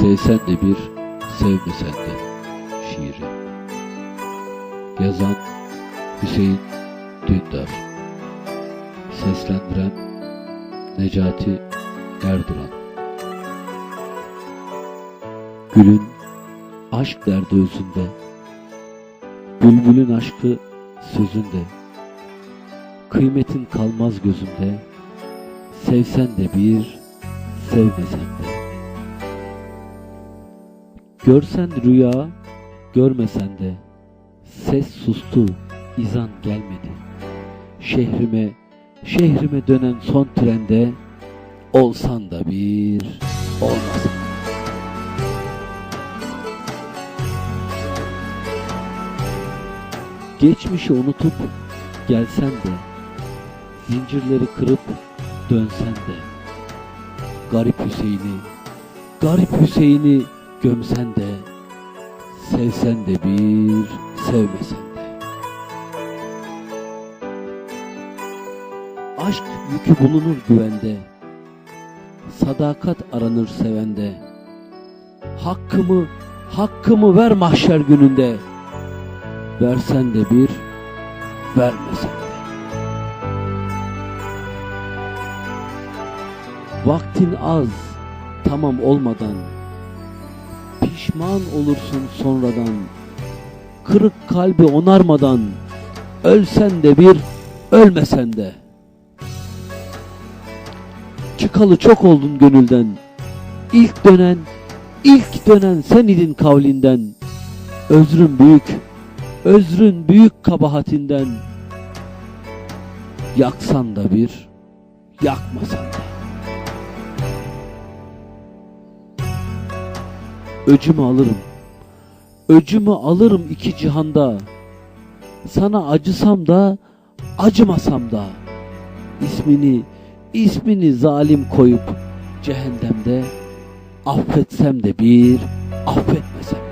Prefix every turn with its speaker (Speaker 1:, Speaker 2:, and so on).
Speaker 1: Sevsen de bir, sevmesen de şiiri. Yazan Hüseyin Dündar. Seslendiren Necati Erduran. Gülün aşk derdi özünde. Bülbülün aşkı sözünde. Kıymetin kalmaz gözünde. Sevsen de bir, sevmesen de. Görsen rüya, görmesen de ses sustu, izan gelmedi. Şehrime, şehrime dönen son trende olsan da bir, olmasan. Geçmişi unutup gelsen de zincirleri kırıp dönsen de garip Hüseyin'i, garip Hüseyin'i gömsen de sevsen de bir, sevmesen de. Aşk yükü bulunur güvende, sadakat aranır sevende. Hakkımı, hakkımı ver mahşer gününde. Versen de bir, vermesen de. Vaktin az, tamam olmadan Pişman olursun sonradan. Kırık kalbi onarmadan Ölsen de bir, ölmesen de. Çıkalı çok oldun gönülden. İlk dönen, ilk dönen sen idin kavlinden. Özrün büyük, özrün büyük kabahatinden. Yaksan da bir, yakmasan da Öcümü alırım. Öcümü alırım iki cihanda. Sana acısam da, acımasam da. İsmini, ismini zalim koyup cehennemde affetsem de bir, affetmesem.